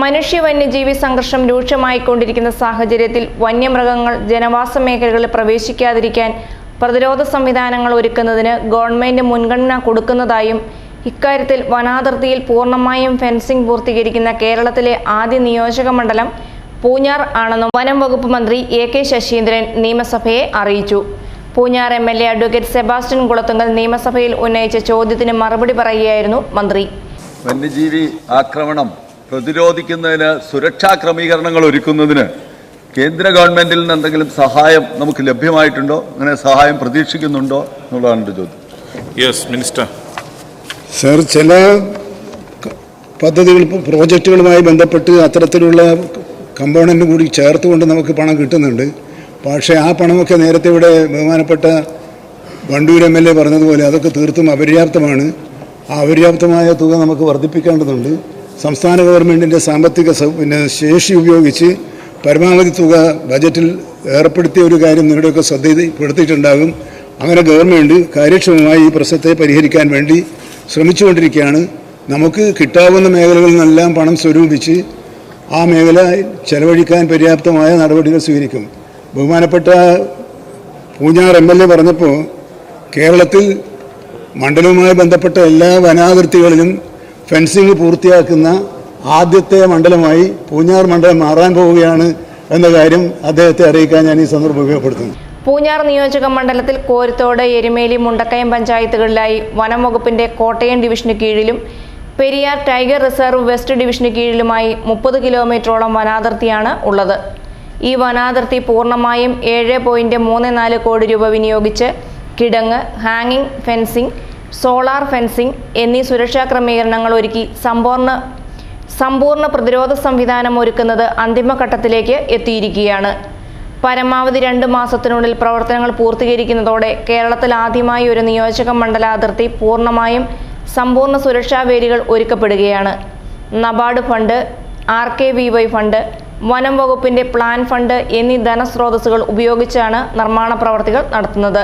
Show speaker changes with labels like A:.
A: മനുഷ്യ വന്യജീവി സംഘർഷം രൂക്ഷമായിക്കൊണ്ടിരിക്കുന്ന സാഹചര്യത്തിൽ വന്യമൃഗങ്ങൾ ജനവാസ മേഖലകളിൽ പ്രവേശിക്കാതിരിക്കാൻ പ്രതിരോധ സംവിധാനങ്ങൾ ഒരുക്കുന്നതിന് ഗവൺമെന്റ് മുൻഗണന കൊടുക്കുന്നതായും ഇക്കാര്യത്തിൽ വനാതിർത്തിയിൽ പൂർണമായും ഫെൻസിംഗ് പൂർത്തീകരിക്കുന്ന കേരളത്തിലെ ആദ്യ നിയോജക മണ്ഡലം പൂഞ്ഞാർ ആണെന്നും വനം വകുപ്പ് മന്ത്രി എ കെ ശശീന്ദ്രൻ നിയമസഭയെ അറിയിച്ചു. Poonjar M L A advocate Sebastian Kulathunkal നിയമസഭയിൽ ഉന്നയിച്ച ചോദ്യത്തിന് മറുപടി പറയുകയായിരുന്നു മന്ത്രി.
B: വന്യജീവി ആക്രമണം പ്രതിരോധിക്കുന്നതിന് സുരക്ഷാ ക്രമീകരണങ്ങൾ ഒരുക്കുന്നതിന് കേന്ദ്ര ഗവൺമെന്റിൽ നിന്ന് എന്തെങ്കിലും സഹായം നമുക്ക് ലഭ്യമായിട്ടുണ്ടോ? അങ്ങനെ സഹായം പ്രതീക്ഷിക്കുന്നുണ്ടോ എന്നുള്ളതാണ് എന്റെ ചോദ്യം.
C: യെസ് മിനിസ്റ്റർ
D: സർ ചില പദ്ധതികൾ പ്രോജക്റ്റുകളുമായി ബന്ധപ്പെട്ട് അത്തരത്തിലുള്ള കമ്പോണന്റ് കൂടി ചേർത്തുകൊണ്ട് നമുക്ക് പണം കിട്ടുന്നുണ്ട്. പക്ഷേ ആ പണമൊക്കെ നേരത്തെ ഇവിടെ ബഹുമാനപ്പെട്ട വണ്ടൂർ എം എൽ എ പറഞ്ഞതുപോലെ അതൊക്കെ തീർത്തും അപര്യാപ്തമാണ്. ആ അപര്യാപ്തമായ തുക നമുക്ക് വർദ്ധിപ്പിക്കേണ്ടതുണ്ട്. സംസ്ഥാന ഗവൺമെന്റിന്റെ സാമ്പത്തിക പിന്നെ ശേഷി ഉപയോഗിച്ച് പരമാവധി തുക ബജറ്റിൽ ഏർപ്പെടുത്തിയ ഒരു കാര്യം നിങ്ങളുടെയൊക്കെ ശ്രദ്ധയിൽപ്പെടുത്തിയിട്ടുണ്ടാകും. അങ്ങനെ ഗവൺമെന്റ് കാര്യക്ഷമമായി ഈ പ്രശ്നത്തെ പരിഹരിക്കാൻ വേണ്ടി ശ്രമിച്ചുകൊണ്ടിരിക്കുകയാണ്. നമുക്ക് കിട്ടാവുന്ന മേഖലകളിൽ നിന്നെല്ലാം പണം സ്വരൂപിച്ച് ആ മേഖല ചെലവഴിക്കാൻ പര്യാപ്തമായ നടപടികൾ സ്വീകരിക്കും. ബഹുമാനപ്പെട്ട പൂഞ്ഞാർ എം എൽ എ പറഞ്ഞപ്പോൾ കേരളത്തിൽ മണ്ഡലവുമായി ബന്ധപ്പെട്ട എല്ലാ വനാതിർത്തികളിലും ഫെൻസിങ് പൂർത്തിയാക്കുന്ന ആദ്യത്തെ മണ്ഡലമായി പൂഞ്ഞാർ മണ്ഡലം മാറാൻ പോവുകയാണ് എന്ന കാര്യം അദ്ദേഹത്തെ അറിയിക്കാൻ ഞാൻ ഈ സന്ദർഭം ഉപയോഗപ്പെടുത്തുന്നു.
A: പൂഞ്ഞാർ നിയോജക മണ്ഡലത്തിൽ കോരത്തോട് എരുമേലി മുണ്ടക്കയം പഞ്ചായത്തുകളിലായി വനം വകുപ്പിന്റെ കോട്ടയം ഡിവിഷന് കീഴിലും പെരിയാർ ടൈഗർ റിസർവ് വെസ്റ്റ് ഡിവിഷന് കീഴിലുമായി മുപ്പത് കിലോമീറ്ററോളം വനാതിർത്തിയാണ് ഉള്ളത്. ഈ വനാതിർത്തി പൂർണമായും ഏഴ് പോയിന്റ് മൂന്ന് നാല് കോടി രൂപ വിനിയോഗിച്ച് കിടങ്ങ് ഹാങ്ങിങ് ഫെൻസിംഗ് സോളാർ ഫെൻസിംഗ് എന്നീ സുരക്ഷാ ക്രമീകരണങ്ങൾ ഒരുക്കി സമ്പൂർണ സമ്പൂർണ പ്രതിരോധ സംവിധാനം ഒരുക്കുന്നത് അന്തിമഘട്ടത്തിലേക്ക് എത്തിയിരിക്കുകയാണ്. പരമാവധി രണ്ട് മാസത്തിനുള്ളിൽ പ്രവർത്തനങ്ങൾ പൂർത്തീകരിക്കുന്നതോടെ കേരളത്തിൽ ആദ്യമായി ഒരു നിയോജക മണ്ഡല അതിർത്തി പൂർണമായും സമ്പൂർണ സുരക്ഷാ വേലികൾ ഒരുക്കപ്പെടുകയാണ്. NABARD fund R K V Y fund വനം വകുപ്പിന്റെ പ്ലാൻ ഫണ്ട് എന്നീ ധനസ്രോതസ്സുകൾ ഉപയോഗിച്ചാണ് നിർമ്മാണ പ്രവർത്തികൾ നടത്തുന്നത്.